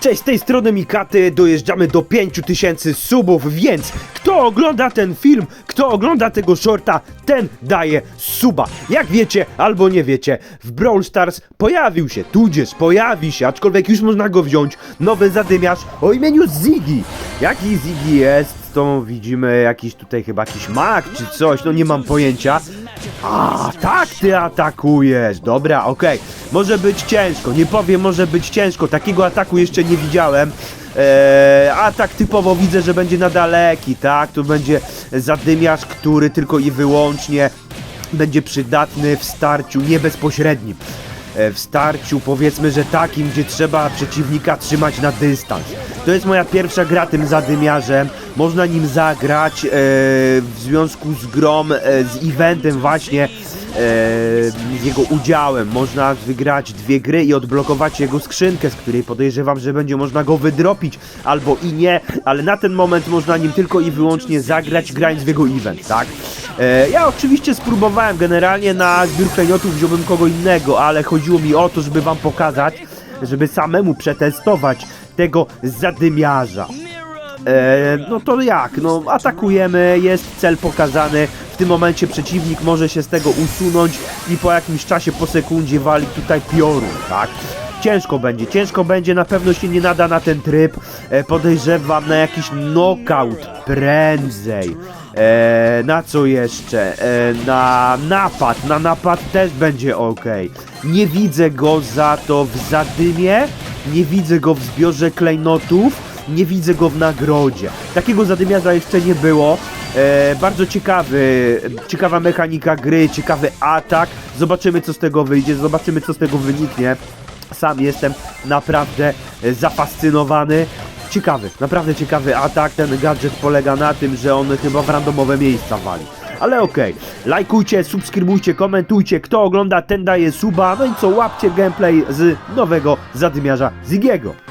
Cześć, z tej strony Mikaty, dojeżdżamy do 5000 subów, więc kto ogląda ten film, kto ogląda tego shorta, ten daje suba. Jak wiecie albo nie wiecie, w Brawl Stars pojawił się, tudzież pojawi się, aczkolwiek już można go wziąć, nowy zadymiarz o imieniu Ziggy. Jaki Ziggy jest, widzimy jakiś tutaj chyba jakiś mag czy coś, no nie mam pojęcia. A, tak ty atakujesz. Dobra, okej. Może być ciężko, nie powiem, może być ciężko. Takiego ataku jeszcze nie widziałem. Eee, atak typowo widzę, że będzie na daleki, tak? Tu będzie zadymiarz, który tylko i wyłącznie będzie przydatny w starciu nie bezpośrednim. E, W starciu powiedzmy, że takim, gdzie trzeba przeciwnika trzymać na dystans. To jest moja pierwsza gra tym zadymiarzem. Można nim zagrać e, w związku z grom, e, z eventem właśnie e, z jego udziałem. Można wygrać dwie gry i odblokować jego skrzynkę, z której podejrzewam, że będzie można go wydropić albo i nie, ale na ten moment można nim tylko i wyłącznie zagrać, grając w jego event, tak? E, ja oczywiście spróbowałem generalnie na zbiór klejnotów wziąłbym kogo innego, ale chodziło mi o to, żeby wam pokazać, żeby samemu przetestować tego zadymiarza. E, no to jak? No atakujemy, jest cel pokazany. W tym momencie przeciwnik może się z tego usunąć i po jakimś czasie, po sekundzie wali tutaj piorun, tak? Ciężko będzie, ciężko będzie, na pewno się nie nada na ten tryb. E, podejrzewam na jakiś knockout prędzej. E, na co jeszcze? E, na napad, na napad też będzie ok. Nie widzę go za to w zadymie, nie widzę go w zbiorze klejnotów nie widzę go w nagrodzie. Takiego zadymiarza jeszcze nie było. E, bardzo ciekawy, ciekawa mechanika gry, ciekawy atak. Zobaczymy co z tego wyjdzie, zobaczymy co z tego wyniknie. Sam jestem naprawdę zafascynowany. Ciekawy, naprawdę ciekawy atak. Ten gadżet polega na tym, że on chyba w randomowe miejsca wali. Ale okej, lajkujcie, subskrybujcie, komentujcie, kto ogląda ten daje suba, no i co, łapcie gameplay z nowego zadymiarza Zigiego.